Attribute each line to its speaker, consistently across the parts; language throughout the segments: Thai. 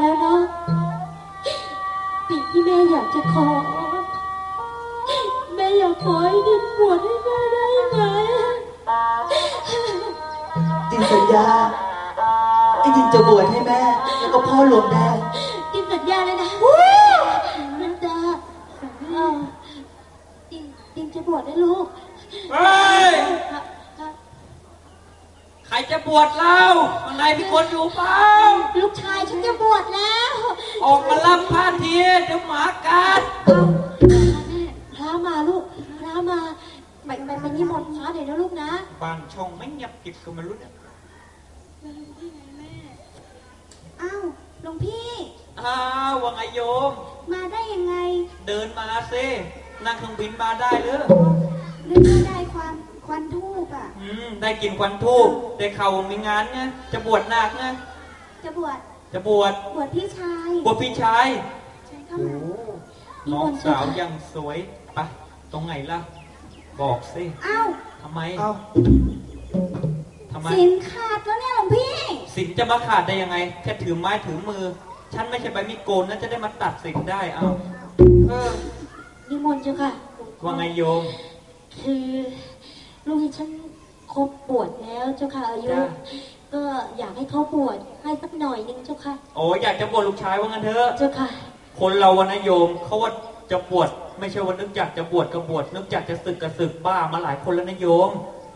Speaker 1: แล้วเนาะสิ่งที่แม่อยากจะขอ แม่อยากขอให้ดินบวชให้แม่ได้ไหม
Speaker 2: ดินสัญญาไอ้ดินจะบวชให้แม่ แล้วก็พ่อรวมได้
Speaker 1: ดินสัญญาเลยนะนันดาเออดินดินจะบวชให้ลูก
Speaker 3: เฮ้ย จะบวชเล่าข้างในมีคนอยู่เปล่า
Speaker 1: ลูกชายฉันจะบวชแล้ว
Speaker 3: ออกมารับผ้าทีเดี๋ยวหมากัด
Speaker 1: เอาแม่พระมาลูกพระมาไปไปไปนิมนต์พระเดี๋ยวนะลูกนะ
Speaker 3: บางช่องไม่เงียบกิบก็ไม่รู้เนี่ย
Speaker 1: อ้าวหลวงพี่
Speaker 3: อ้าวว่าไงโยม
Speaker 1: มาได้ยังไง
Speaker 3: เดินมาซินั่งเครื่องบินมาได้หรือ
Speaker 1: เรื่องที่ได้ความ ควันทูบอะ
Speaker 3: อืมได้กินควันทูบได้เข่ามีงานไงจะบวชนาคไง
Speaker 1: จะบวช
Speaker 3: จะบวช
Speaker 1: บวชพี่ชาย
Speaker 3: บวชพี่ชาย
Speaker 1: ใช่เข้ามา
Speaker 3: น้องสาวยังสวยไปะตรงไหนล่ะ บอกสิ
Speaker 1: อ้าว
Speaker 3: ทำไม
Speaker 2: เอ้า
Speaker 3: ทำไม
Speaker 1: สินขาดแล้วเนี่ยหลวงพี่
Speaker 3: สินจะมาขาดได้ยังไง แค่ถือไม้ถือมือ ฉันไม่ใช่ใบมีดโกนนะจะได้มาตัดสินได้เอาเออ
Speaker 1: นิมนต์เจ้าค่ะ
Speaker 3: ว่าไงโยม
Speaker 1: คือ ลูกที่ฉันครบบวชแล้วเจ้าค่ะอายุ
Speaker 3: จ้ะ
Speaker 1: ก็อยากให้เขาบวชให้สักหน่อยนึงเจ้าค่ะ
Speaker 3: โอ้อยากจะบวชลูกชายว่างั้นเถอะ
Speaker 1: เจ้าค่ะ
Speaker 3: คนเราวันนะโยมเขาว่าจะบวชไม่ใช่ว่านึกอยากจะบวชก็บวชนึกอยากจะศึกก็ศึกบ้ามาหลายคนแล้วนะโยม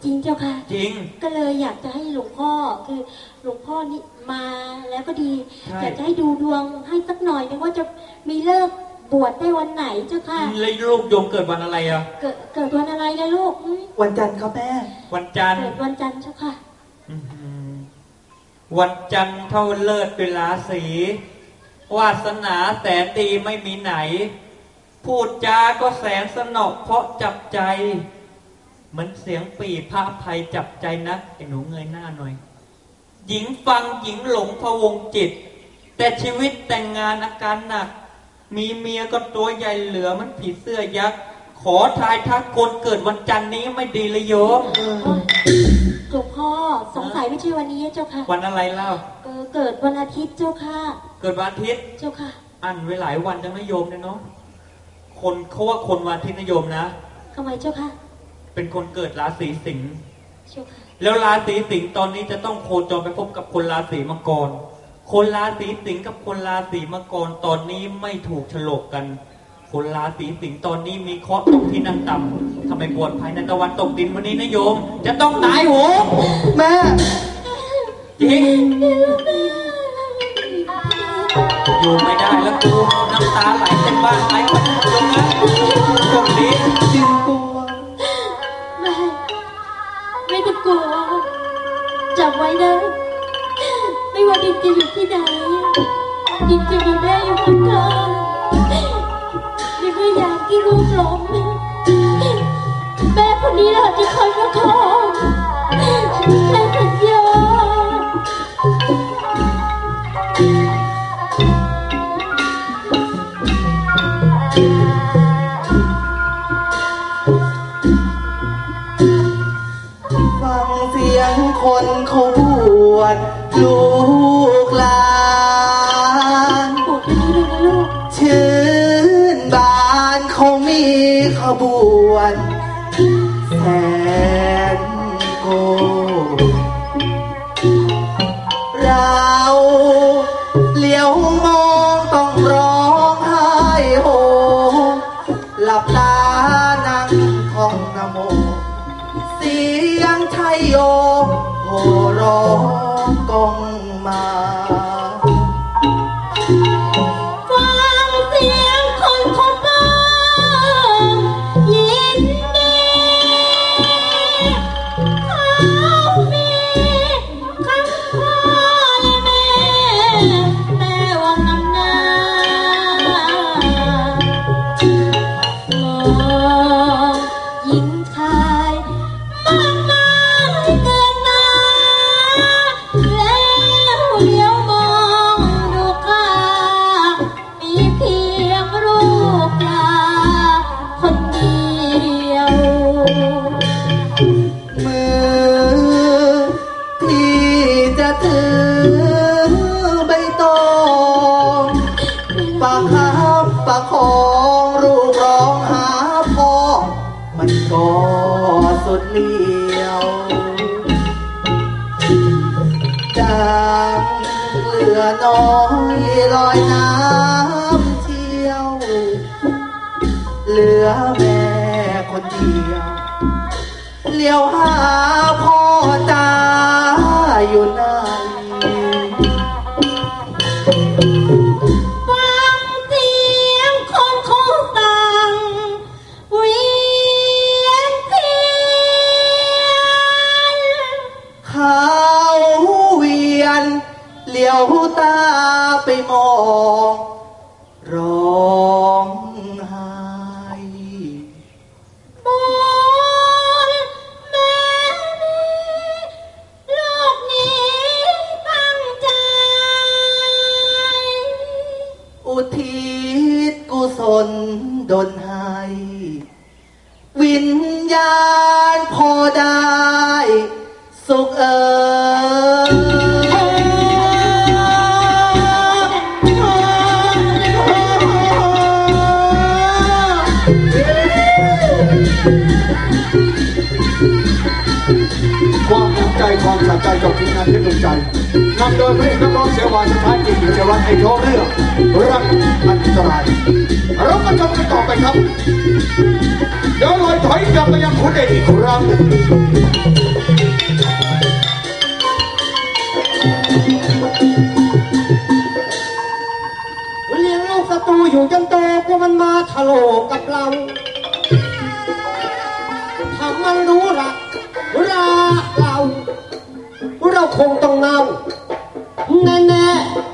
Speaker 1: จริงเจ้าค่ะ
Speaker 3: จริง
Speaker 1: ก็เลยอยากจะให้หลวงพ่อคือหลวงพ่อนี่มาแล้วก็ดี
Speaker 3: ใช่
Speaker 1: อยากจะให้ดูดวงให้สักหน่อยนึงว่าจะมีเลิก บวชได้วันไหนเจ้าค่ะ
Speaker 3: แล้วลูกโยมเกิดวันอะไรอะ
Speaker 1: เกิดเกิดวันอะไรนะลูกอืม
Speaker 2: วันจันทร์ครับแม่
Speaker 3: วันจันทร์
Speaker 1: เกิดวันจันทร์เจ้าค่ะ
Speaker 3: อื้อหือวันจันทร์เท่าเลิศเวลาสี วาสนาแสนดีไม่มีไหน พูดจาก็แสนสนอเพราะจับใจ เหมือนเสียงปีพระภัยจับใจนะไอ้หนูเงยหน้าหน่อย หญิงฟังหญิงหลงพะวงจิต แต่ชีวิตแต่งงานอาการหนัก มีเมียก็ตัวใหญ่เหลือมันผีเสื้อยักษ์ ขอทายทักคนเกิดวันจันทร์นี้ไม่ดีเลยโยม
Speaker 2: เออ
Speaker 1: หลวงพ่อสงสัยไม่ใช่วันนี้เจ้าค่ะ
Speaker 3: วันอะไรเล่า
Speaker 1: เออเกิดวันอาทิตย์เจ้าค่ะ
Speaker 3: เกิดวันอาทิตย์
Speaker 1: เจ้าค่ะ
Speaker 3: อันไว้หลายวันจังนะโยมเนี่ยเนาะ คนเขาว่าคนวันอาทิตย์นะโยมนะ
Speaker 1: ทำไมเจ้าค่ะ
Speaker 3: เป็นคนเกิดราศีสิงห์
Speaker 1: เจ้าค่ะ
Speaker 3: แล้วราศีสิงห์ตอนนี้จะต้องโคจรไปพบกับคนราศีมังกร คนราศีสิงห์กับคนราศีมังกรตอนนี้ไม่ถูกฉลกกัน คนราศีสิงห์ตอนนี้มีเคราะห์ตกที่นั่งต่ำทำไมบวชภายในตะวันตกดินวันนี้นะโยม จะต้องตายโหง
Speaker 2: แม่
Speaker 3: จริงอยู่ไม่ได้แล้วกูน้ำตาไหลเต็มบ้านไหลหมดโยมนะโชคดี
Speaker 2: ดินกลัว
Speaker 1: ไม่ไม่ต้องกลัวจำไว้นะ กินจะอยู่ที่ไหนกินจะมีแม่อยู่ข้างๆดินไม่อยากที่ลูกหลงแม่คนนี้แหละที่คอยประคอง
Speaker 2: ก็
Speaker 1: สุด
Speaker 2: เลี้ยวจางเห
Speaker 1: ลือน้
Speaker 2: อยลอยน้ำเที่ยว เหลือแม่คนเดียว เลี้ยวหาพ่อตาอยู่นะ ตาไปมอง ร้องไห้
Speaker 1: บนแม่นี้ลูกนี้ตั้งใจ
Speaker 2: อุทิศกุศลดลให้วิญญาณพอได้ สุขเอ่ย
Speaker 4: ใจความสะใจกับทีมงานเพชรดวงใจนำโดยพระเอกนักร้องเสียงหวานสถานกิจกิจวัตรไอโชเรื่องรักอันตรายเรามาชมกันต่อไปครับเดี๋ยวลอยถอยกลับมายังคุณเอกอีกครั้ง
Speaker 5: เลี้ยงลูกศัตรูอยู่จนโตกลัวมันมาถลกกับเราถ้ามันรู้ละเรา คงต้องเน่าแน่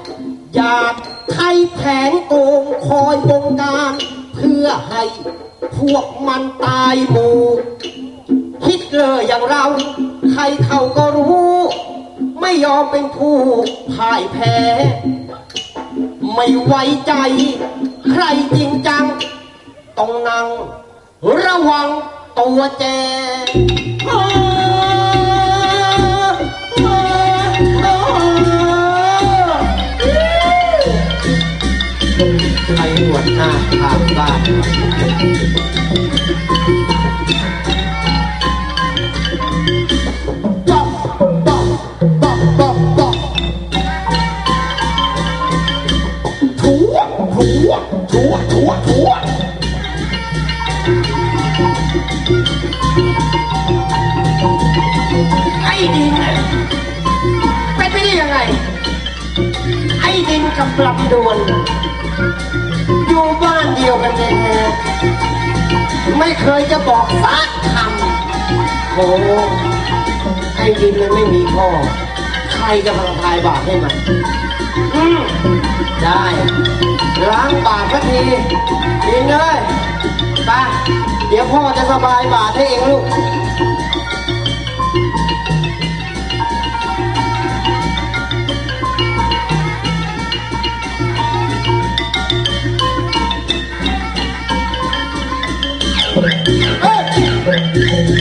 Speaker 5: ๆอยากใครแผนโกงคอยวงการ เพื่อให้พวกมันตายหมู่ฮิตเลยอย่างเรา ใครเขาก็รู้ ไม่ยอมเป็นผู้พ่ายแพ้ ไม่ไว้ใจ ใครจริงจัง ต้องนั่ง ระวังตัวแจ หนวดหน้าทางบ้านบอบบอกบอบถัวถัวถัวถัวถัวไอ้ดินเป็นไปได้ยังไง ไอ้ดินกับลำดวน บ้านเดียวกันแน่ไม่เคยจะบอกสักคำโอ้ไอ้ดินเลยไม่มีพ่อ ใครจะมาพายบาปให้มันอืมได้ล้างบาปสักทีดินเลยไปเดี๋ยวพ่อจะสบายบาปให้เองลูก
Speaker 1: วั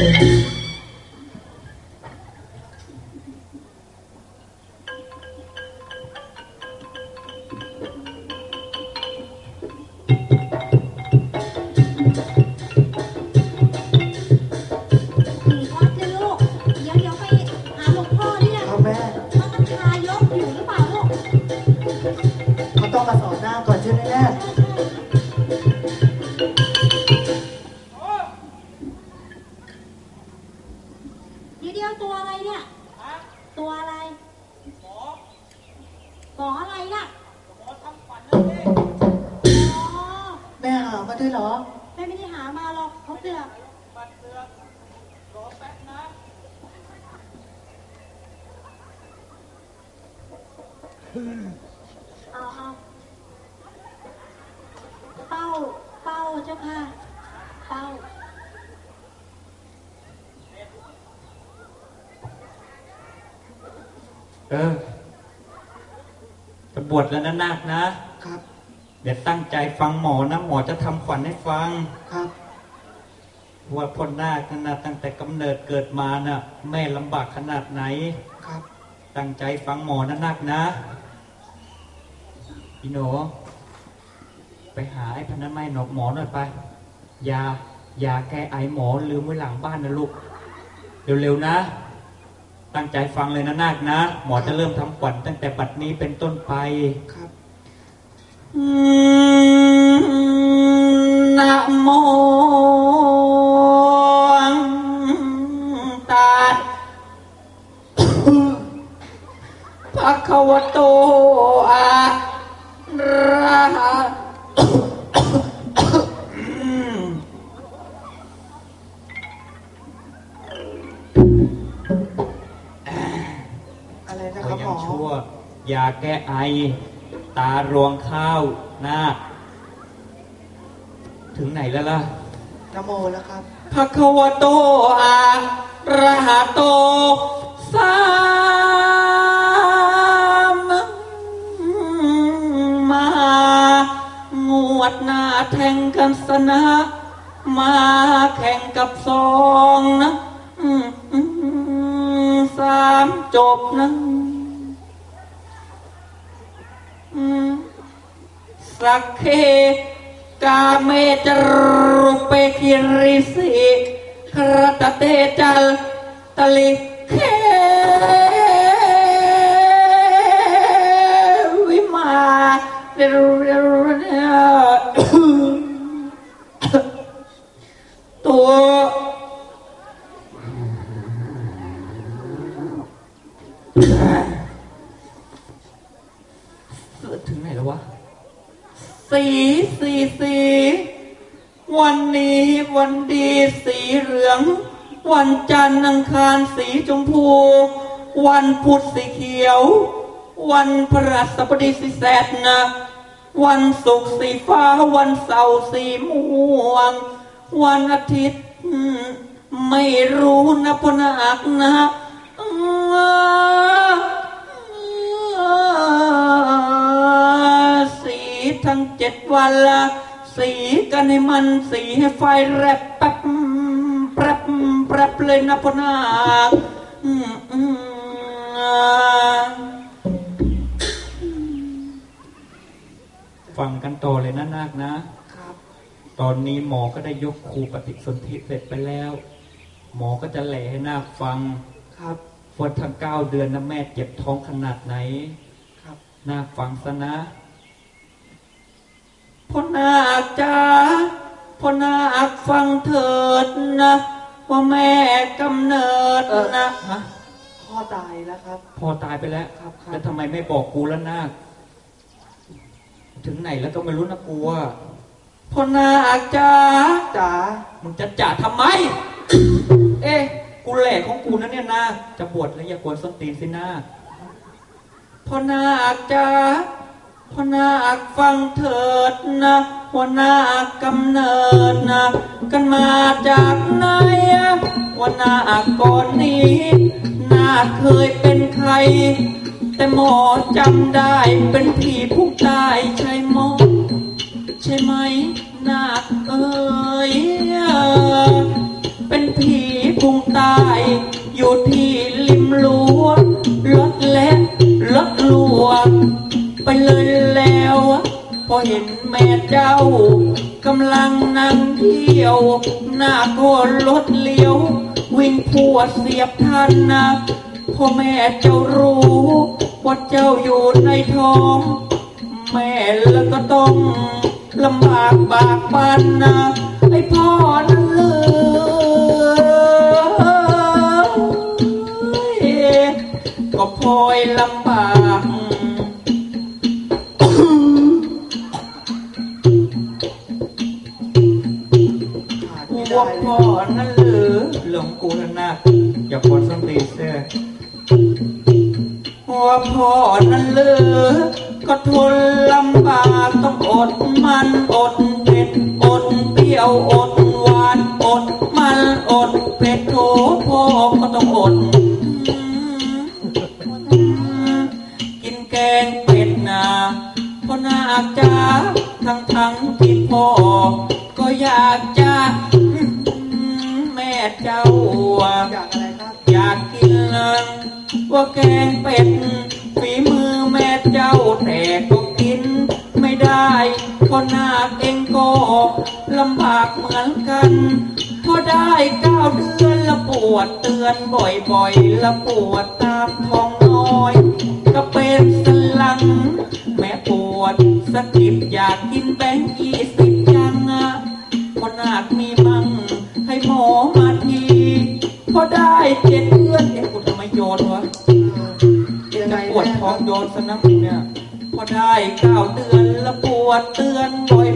Speaker 1: อ
Speaker 2: แม่ไม่
Speaker 1: ได้
Speaker 2: หา
Speaker 1: มาหรอกเขาเสือกเอาเอาเป้าเป้าเจ้าค่ะเป้า
Speaker 3: เออจะบวชแล้วนะนาคนะ
Speaker 2: ครับ
Speaker 3: เดี๋ยวตั้งใจฟังหมอนะหมอจะทำขวัญให้ฟัง
Speaker 2: ครับ
Speaker 3: ว่าพ่อนาคนั่นนะตั้งแต่กำเนิดเกิดมาน่ะ แม่ลำบากขนาดไหน
Speaker 2: ครับ
Speaker 3: ตั้งใจฟังหมอนะนักนะพี่หนูไปหาไอ้พนันไม้หนอกหมอหน่อยไปยายาแก้ไอหมอลืมไว้หลังบ้านนะลูกเร็วๆนะ ตั้งใจฟังเลยนะนาคนะ หมอจะเริ่มทำขวัญตั้งแต่บัดนี้เป็นต้นไป
Speaker 2: ครับ
Speaker 3: นะโมตัสภะคะวะโตอะระหะ
Speaker 2: อะไรนะ
Speaker 3: ก็
Speaker 2: ครับห
Speaker 3: ยั
Speaker 2: ม
Speaker 3: ง
Speaker 2: อ
Speaker 3: ชั่วยาแก้ไอ ตารวงข้าวนาคถึงไหนแล้วล่ะ
Speaker 2: นะโมแล้วครับ
Speaker 3: ภะคะวะโตอะระหะโตสามมางวดหน้าแทงกันสนะ มาแข่งกับสองนะอืมอืมสามจบนะอืม สักเคกาเมจรุเปกิริสิครตเตจัลตลิเค อังคารสีชมพู วันพุธสีเขียว วันพฤหัสบดีสีแสดนะ วันศุกร์สีฟ้า วันเสาร์สีม่วง วันอาทิตย์ ไม่รู้นะพนักนะสีทั้งเจ็ดวันละ สีกันให้มันสีให้ไฟแรบแป บแป๊บเลยนะพอนาคอืมอืมฟังกันต่อเลยนะนาคนะ
Speaker 2: ครับ
Speaker 3: ตอนนี้หมอก็ได้ยกครูปฏิสนธิเสร็จไปแล้ว หมอก็จะแหล่ให้นาคฟัง
Speaker 2: ครับ
Speaker 3: ว่าทั้งเก้าเดือนนะแม่เจ็บท้องขนาดไหน
Speaker 2: ครับ
Speaker 3: นาคฟังซะนะพ่อนาคจ้าพ่อนาคฟังเถิดนะ ว่าแม่กำเนิดนะฮะ
Speaker 2: พ่อตายแล้วครับ
Speaker 3: พอตายไปแล้ว
Speaker 2: ครับครับ
Speaker 3: แล้วทำไมไม่บอกกูแล้วนาคถึงไหนแล้วก็ไม่รู้นะกูว่าพ่อนาคจ้า
Speaker 2: จ๋า
Speaker 3: มึงจะจ่าทำไม เอ๊ะกูแหลกของกูนะเนี่ยนาจะบวชแล้วอย่ากวนส้นตีนสินาพ่อนาคจ้า พ่อนาฟังเถิดนะว่านากำเนิดนะกันมาจากไหนอะว่านาก่อนนี้นาเคยเป็นใคร แต่หมอจำได้เป็นผีผู้ตายใช่หมอใช่ไหมนาเอ้ยเป็นผีพุงตายอยู่ที่ริมรั้วร ไปเลยแล้วพอเห็นแม่เจ้ากำลังนั่งเที่ยว หน้าก็รถเลี้ยว วิ่งพัวเสียบทันนะพ่อแม่เจ้ารู้ว่าเจ้าอยู่ในท้อง แม่แล้วก็ต้องลำบากบากบันนะไอ้พ่อนั้นเลยก็พลอยลำบาก
Speaker 2: ขาดไม่
Speaker 3: ว่า
Speaker 2: ได้เล
Speaker 3: พ่อนั้นหรือหลงกูนะนะอย่าพอนสติเสียว่าพ่อนั้นเหลือก็ทนลำบากต้องอดมันอดเผ็ดอดเปรี้ยวอดหวานอดมันอดเผ็ดโถพ่อก็ต้องอด กินแกงเป็ดนาพ่อนาจ้าทั้งทั้งที่พ่อก็อยากจะ เจ้า
Speaker 2: อยากอะไรครับ
Speaker 3: อยากกินเลยว่าแกงเป็ดฝีมือแม่เจ้าแต่ก็กินไม่ได้เพราะนาคเองก็ลำบากเหมือนกันพอได้เก้าเดือนละปวดเตือนบ่อยๆและปวดตามท้องน้อย ก็เป็นสลัง แม่ปวดสะกิดอยากกินแบงค์ยี่สิบยังอะพอนาคมีมั่งให้หมอมา อได้เจ็ดเดือนเอ๊ะกูทำไมโยนวะ
Speaker 2: ยังไง
Speaker 3: ปวดท้องโยนสนับเนี่ย พอได้เก้าเดือนแล้วปวดเตือน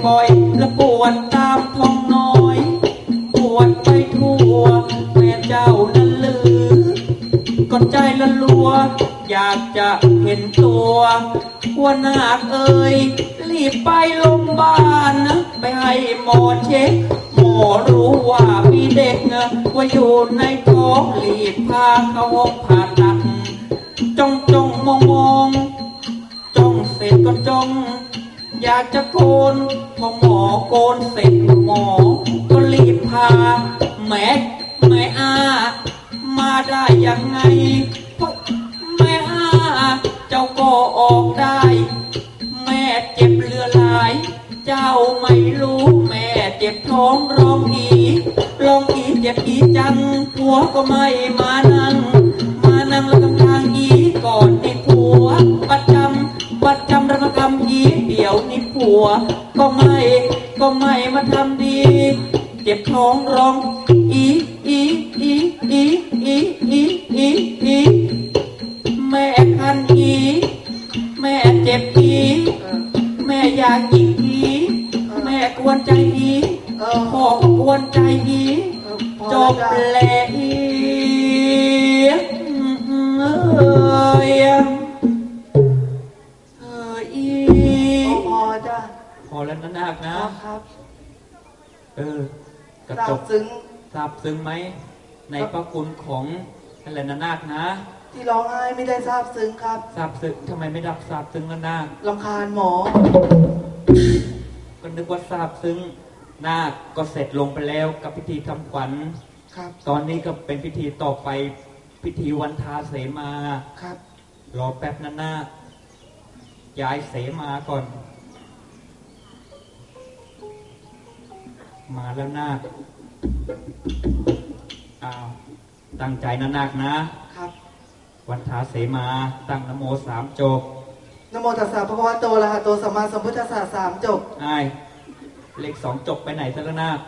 Speaker 3: บ่อยๆแล้วปวดตามท้องน้อย ปวดไปทั่วแม่เจ้านั้นลือก็ใจละลัว อยากจะเห็นตัวว่านาคเอ่ยรีบไปโรงพยาบาลนะไปให้หมอเช็ค รู้ว่ามีเด็กว่าอยู่ในท้องรีบพาเขาผ่าตัดจ้องจ้องมองมองจ้องเสร็จก็จ้อง อยากจะโกนพอหมอโกนเสร็จหมอ ก็รีบพาแม่แม่อา มาได้ยังไงเพราะแม่อา เจ้าก็ออกได้ แม่เจ็บเรือหลาย เจ้าไม่รู้แม่เจ็บท้องร้องอีร้องอีเจ็บอีจังผัวก็ไม่มานั่ง มานั่งแล้วกำทางอีก่อนนี่ผัว ประจำประจำระกำอีเดี๋ยวนี่ผัว ก็ไม่ก็ไม่มาทำดี เจ็บท้องร้องอีอีอีอีอีอีอีอีแม่คันอีแม่เจ็บอีแม่อยากกิน กวนใจอี
Speaker 2: เออ
Speaker 3: พ่อก็กวนใจอีจบแล้วอีเอ้ยเอ้ยอี
Speaker 2: พอจ้ะ
Speaker 3: พอแล้วนะนาค
Speaker 2: ค
Speaker 3: นะ
Speaker 2: รับครับ
Speaker 3: เออกระ
Speaker 2: ซา
Speaker 3: จ
Speaker 2: บซึ้ง
Speaker 3: ทราบซึ้งไหมในพระคุณของอะไรนะนาคนะ
Speaker 2: ที่ร้องไห้ไม่ได้ซาบซึ้งครับ
Speaker 3: ทราบซึ้งทำไมไม่ดับทราบซึ้งนะนาค
Speaker 2: ลำคาญหมอ
Speaker 3: ก็นึกว่าทราบซึ้งนาคก็เสร็จลงไปแล้วกับพิธีทำขวัญ
Speaker 2: ครับ
Speaker 3: ตอนนี้ก็เป็นพิธีต่อไปพิธีวันทาเสมา
Speaker 2: ครับ
Speaker 3: รอแป๊บนะนาคย้ายเสมาก่อน มาแล้วนาคอ้าวตั้งใจนะนาคนะ
Speaker 2: ครับ
Speaker 3: วันทาเสมาตั้งนโมสามจบ
Speaker 2: นะโมตัสสะพระคะวะโตอะระหะโตสัมมาสัมพุทธัสสะสามจบ
Speaker 3: ไอ้ายเลขสองจบไปไหนซะแล้วนาค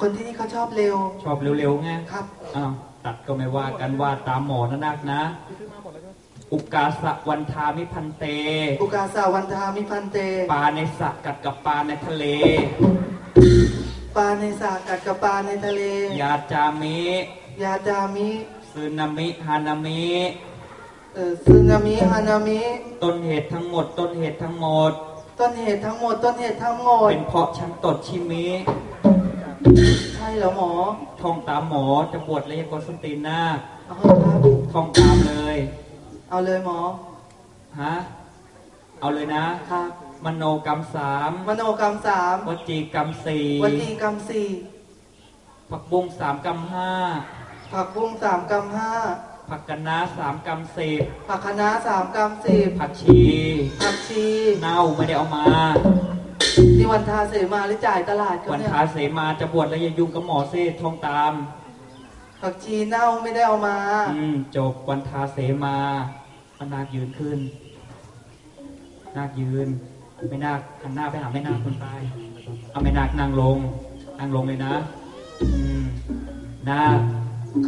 Speaker 2: คนที่นี่เขาชอบเร็ว
Speaker 3: ชอบเร็วๆไง
Speaker 2: ครับ
Speaker 3: อ้าวตัดก็ไม่ว่ากันว่าตามหมอนะนาคนะ อุกาสะวันทามิพันเต
Speaker 2: อุกาสาวันทามิพันเต
Speaker 3: ปลาในสระกัดกับปลาในทะเล
Speaker 2: ปลาในสากัดกับปลาในทะเล
Speaker 3: ยาจามิ
Speaker 2: ยาดามิ
Speaker 3: ซึนามิฮานามิ
Speaker 2: เออ ซึนามิฮานามิ
Speaker 3: ต้นเหตุทั้งหมด ต้นเหตุทั้งหมด
Speaker 2: ต้นเหตุทั้งหมด ต้นเหตุทั้งหมด
Speaker 3: เป็นเพราะฉันตดชิมิ
Speaker 2: ใช่เหรอหมอ
Speaker 3: ท่องตามหมอจะบวชแล้วยังกดสนตีนหน้าค
Speaker 2: เอาเถอะครับ
Speaker 3: ท่องตามเลย
Speaker 2: เอาเลยหมอ
Speaker 3: ฮะ เอาเลยนะ
Speaker 2: ครับ
Speaker 3: มโนกรรมสาม
Speaker 2: มโนกรรมสาม
Speaker 3: วจีกรรมสี่
Speaker 2: วจีกรรมสี่
Speaker 3: ผักบุ้งสามกรรมห้า
Speaker 2: ผักบุ้งสามกรรมห้า
Speaker 3: ผักกันนาสามกรรมสิบ
Speaker 2: ผักคะน้าสามกรรมสิบ
Speaker 3: ผักชี
Speaker 2: ผักชี
Speaker 3: เน่าไม่ได้เอามา
Speaker 2: นี่วันทาเสมาหรือจ่ายตลาดเขา
Speaker 3: วัน
Speaker 2: เนี่ย
Speaker 3: ทาเสมาจะบวชแล้วอย่ายุ่งกับหมอเซ่ท่องตาม
Speaker 2: ผักชีเน่าไม่ได้เอามา
Speaker 3: อืมจบวันทาเสมาพนาคยืนขึ้น นาคยืน ไม่นาคหันหน้าไปหาไม่นาคคนตายเอาไม่นาคนั่งลง นั่งลงเลยนะ อืมนาค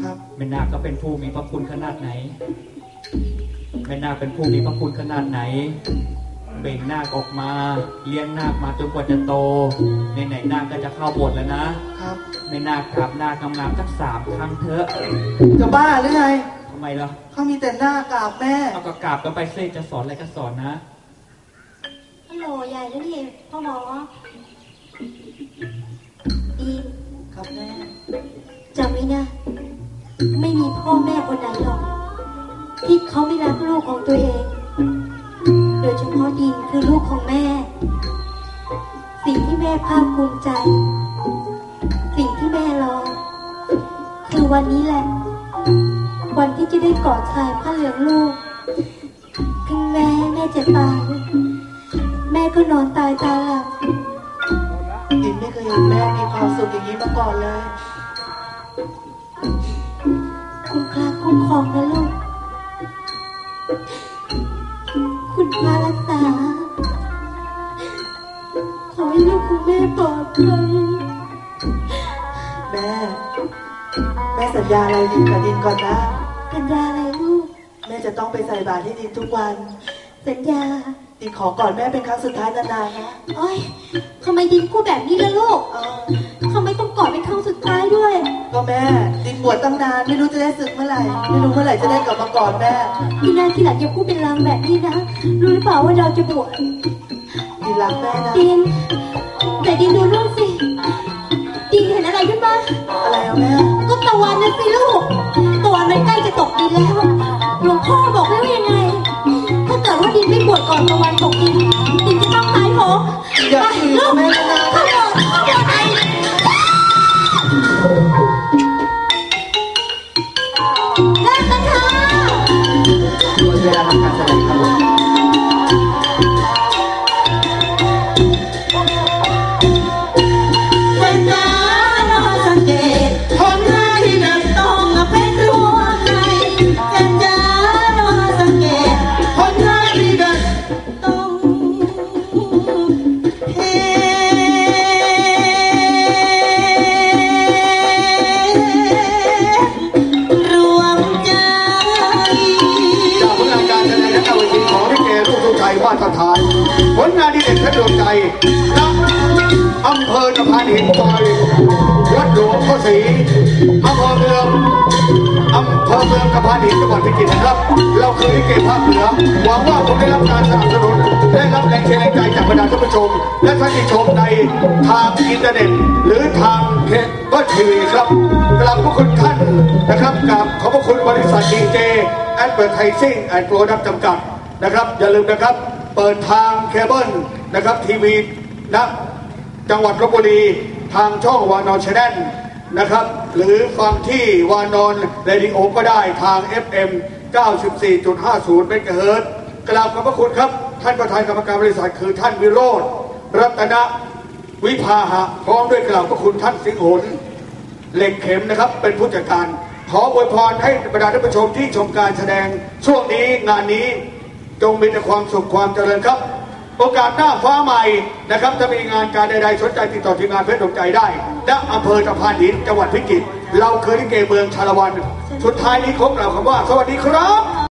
Speaker 2: ครับ
Speaker 3: ไม่นาคก็เป็นผู้มีพระคุณขนาดไหนไม่นาคเป็นผู้มีพระคุณขนาดไหน เบ่งนาคออกมาเลี้ยงนาคมาจนกว่าจะโตในไหนๆนาคก็จะเข้าบทแล้วนะครับไม่นาคกราบนาคงามๆสักสามครั้งเถอะ
Speaker 2: จะบ้าหรือไง
Speaker 3: ทำไมล่ะ
Speaker 2: เขามีแต่หน้ากราบแม่
Speaker 3: เอาก็กราบกันไปสิจะสอนอะไรก็สอนนะ
Speaker 1: ฮัลโหลยายแล้วนี่พ่อหมอดี
Speaker 2: ครับแม่
Speaker 1: จำไว้นะ ไม่มีพ่อแม่คนไหนหรอก ที่เขาไม่รักลูกของตัวเอง โดยเฉพาะดีนคือลูกของแม่ สิ่งที่แม่ภาคภูมิใจ สิ่งที่แม่รอ คือวันนี้แหละ วันที่จะได้กอดชายผ้าเหลืองลูกถึงแม้แม่จะตายแม่ก็นอนตายตาหลับ
Speaker 2: ดินไม่เคยเห็นแม่มีความสุขอย่างนี้มาก่อนเลย
Speaker 1: ปลอดภัย
Speaker 2: แม่ แม่สัญญาอะไรดินกับดินก่อนนะ
Speaker 1: สัญญาอะไรลูก
Speaker 2: แม่จะต้องไปใส่บาตรให้ดินทุกวัน
Speaker 1: สัญญา
Speaker 2: ดินขอก่อนแม่เป็นครั้งสุดท้ายนานๆนะ
Speaker 1: โอ้ยทำไมดินพูดแบบนี้ล่ะลูก
Speaker 2: เออ
Speaker 1: ทำไมต้องกอดเป็นครั้งสุดท้ายด้วย
Speaker 2: ก็แม่ ดินบวชตั้งนานไม่รู้จะได้ศึกเมื่อไหร่ ไม่รู้เมื่อไหร่จะได้กลับมากอดแม่
Speaker 1: ที่หน้าที่หลังอย่าพูดเป็นลางแบบนี้นะ รู้หรือเปล่าว่าเราจะบวช
Speaker 2: ดินรักแม่นะ
Speaker 1: ดิน แต่ดินดูลูกสิดินเห็นอะไรขึ้นมา
Speaker 2: อะไรอะแม่
Speaker 1: ก็ตะวันนะสิลูกตะวันมันใกล้จะตกดินแล้วหลวงพ่อบอกไว้ว่ายังไง ถ้าเกิดว่าดินไม่บวชก่อนตะวันตกดินดินจะต้องตายโหง
Speaker 2: อย่า
Speaker 1: ไป
Speaker 2: อีก
Speaker 1: ลูก
Speaker 2: แม่นะ
Speaker 1: เข้าเถอะะ
Speaker 4: พานหินซอยวัดหลวงพ่อศรีอำเภอเมืองอำเภอเมืองตะพานหินจังหวัดพิจิตรนะครับ เราคือลิเกภาคเหนือหวังว่าผมได้รับการสนับสนุนได้รับแรงเชียร์แรงใจจากบรรดาท่านผู้ชม และท่านที่ชมในทางอินเทอร์เน็ต หรือทางเคเบิลทีวีครับกราบขอบคุณท่านนะครับกราบขอบพระคุณบริษัทดีเจแอดเวอร์ไทซิ่งแอนด์โปรดักจำกัดนะครับ อย่าลืมนะครับ เปิดทางเคเบิลนะครับทีวีนะจังหวัดลบบุรี ทางช่องวานอนชแนลนะครับ หรือฟังที่วานอนเรดิโอก็ได้ทาง FM 94.50เมกะเฮิรตซ์กราบขอบพระคุณครับ ท่านประธานกรรมการบริษัทคือท่านวิโรธรัตนวิภาหะพร้อมด้วยกราบขอบคุณท่านสิงห์หนเหล็กเข็มนะครับ เป็นผู้จัดการ ขออวยพรให้บรรดาท่านผู้ชมที่ชมการแสดงช่วงนี้งานนี้จงมีแต่ความสุขความเจริญครับ โอกาสหน้าฟ้าใหม่นะครับจะมีงานการใดๆสนใจติดต่อทีมงานเพชรดวงใจได้ณอำเภอตะพานหินจังหวัดพิจิตรเราเคยลิเกเมืองชาละวัน สุดท้ายนี้ครบเราคำว่า สวัสดีครับ